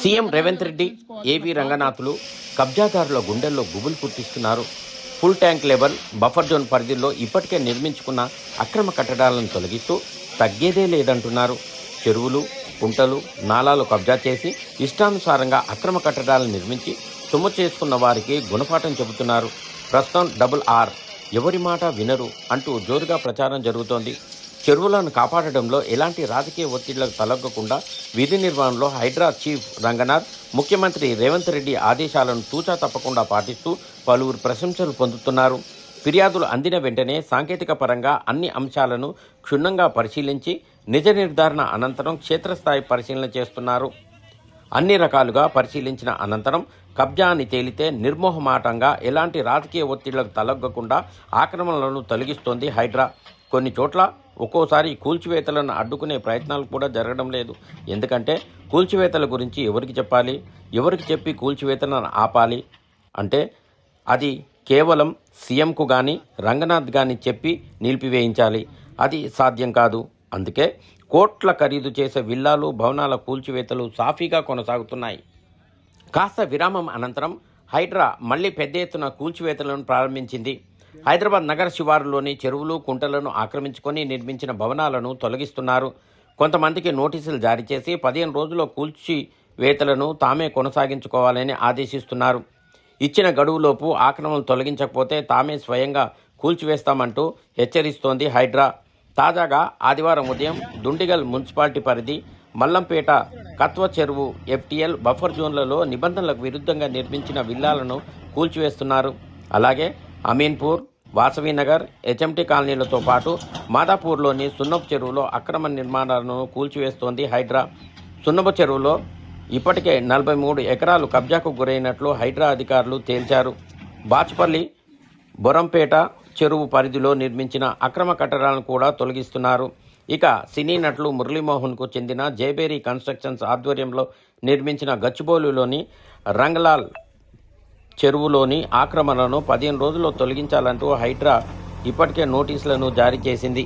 CM Revanth Reddy ఏవి రంగనాథులు కబ్జాదారుల గుండెల్లో గుబులు పుట్టిస్తున్నారు. Full tank level buffer zone పరిధిలో ఇప్పటికే నిర్మించుకున్న అక్రమ కట్టడాలను తొలగిస్తూ తగ్గేదే లేదంటున్నారు. చెరువులు కుంటలు నాలాలు కబ్జా చేసి ఇష్టానుసారంగా అక్రమ కట్టడాలను నిర్మించి సొమ్ము చేసుకున్న వారికి గుణపాఠం చెబుతున్నారు. ప్రస్తుతం డబుల్ ఆర్ ఎవరి మాట వినరు అంటూ జోరుగా ప్రచారం జరుగుతోంది. చెరువులను కాపాడడంలో ఎలాంటి రాజకీయ ఒత్తిళ్ళకు తలగకుండా విధి నిర్వహణలో హైడ్రా చీఫ్ రంగనాథ్ ముఖ్యమంత్రి రేవంత్ రెడ్డి ఆదేశాలను తూచా తప్పకుండా పాటిస్తూ పలువురు ప్రశంసలు పొందుతున్నారు. ఫిర్యాదులు అందిన వెంటనే సాంకేతిక పరంగా అన్ని అంశాలను క్షుణ్ణంగా పరిశీలించి నిజ నిర్ధారణ అనంతరం క్షేత్రస్థాయి పరిశీలన చేస్తున్నారు. అన్ని రకాలుగా పరిశీలించిన అనంతరం కబ్జా అని తేలితే నిర్మోహమాటంగా ఎలాంటి రాజకీయ ఒత్తిళ్ళకు తలగ్గకుండా ఆక్రమణలను తొలగిస్తోంది హైడ్రా. కొన్ని చోట్ల ఒక్కోసారి కూల్చివేతలను అడ్డుకునే ప్రయత్నాలు కూడా జరగడం లేదు. ఎందుకంటే కూల్చివేతల గురించి ఎవరికి చెప్పాలి? ఎవరికి చెప్పి కూల్చివేతలను ఆపాలి? అంటే అది కేవలం సీఎంకు కానీ రంగనాథ్ కానీ చెప్పి నిలిపివేయించాలి. అది సాధ్యం కాదు. అందుకే కోట్ల ఖరీదు చేసే విల్లాలు భవనాల కూల్చివేతలు సాఫీగా కొనసాగుతున్నాయి. కాస్త విరామం అనంతరం హైడ్రా మళ్ళీ పెద్ద ఎత్తున కూల్చివేతలను ప్రారంభించింది. హైదరాబాద్ నగర శివారులోని చెరువులు కుంటలను ఆక్రమించుకొని నిర్మించిన భవనాలను తొలగిస్తున్నారు. కొంతమందికి నోటీసులు జారీ చేసి పదిహేను రోజుల్లో కూల్చివేతలను తామే కొనసాగించుకోవాలని ఆదేశిస్తున్నారు. ఇచ్చిన గడువులోపు ఆక్రమణలు తొలగించకపోతే తామే స్వయంగా కూల్చివేస్తామంటూ హెచ్చరిస్తోంది హైడ్రా. తాజాగా ఆదివారం ఉదయం దుండిగల్ మున్సిపాలిటీ పరిధి మల్లంపేట కత్వ చెరువు ఎఫ్టీఎల్ బఫర్ జోన్లలో నిబంధనలకు విరుద్ధంగా నిర్మించిన విల్లాలను కూల్చివేస్తున్నారు. అలాగే అమీన్పూర్ వాసవినగర్ హెచ్ఎంటీ కాలనీలతో పాటు మాదాపూర్లోని సున్నపు చెరువులో అక్రమ నిర్మాణాలను కూల్చివేస్తోంది హైడ్రా. సున్నపు చెరువులో ఇప్పటికే నలభై మూడు ఎకరాలు కబ్జాకు గురైనట్లు హైడ్రా అధికారులు తేల్చారు. బాచ్పల్లి బొరంపేట చెరువు పరిధిలో నిర్మించిన అక్రమ కట్టడాలను కూడా తొలగిస్తున్నారు. ఇక సినీ నటులు మురళీమోహన్కు చెందిన జయబేరి కన్స్ట్రక్షన్స్ ఆధ్వర్యంలో నిర్మించిన గచ్చిబౌలిలోని రంగలాల్ చెరువులోని ఆక్రమణను పదిహేను రోజుల్లో తొలగించాలంటూ హైడ్రా ఇప్పటికే నోటీసులను జారీ చేసింది.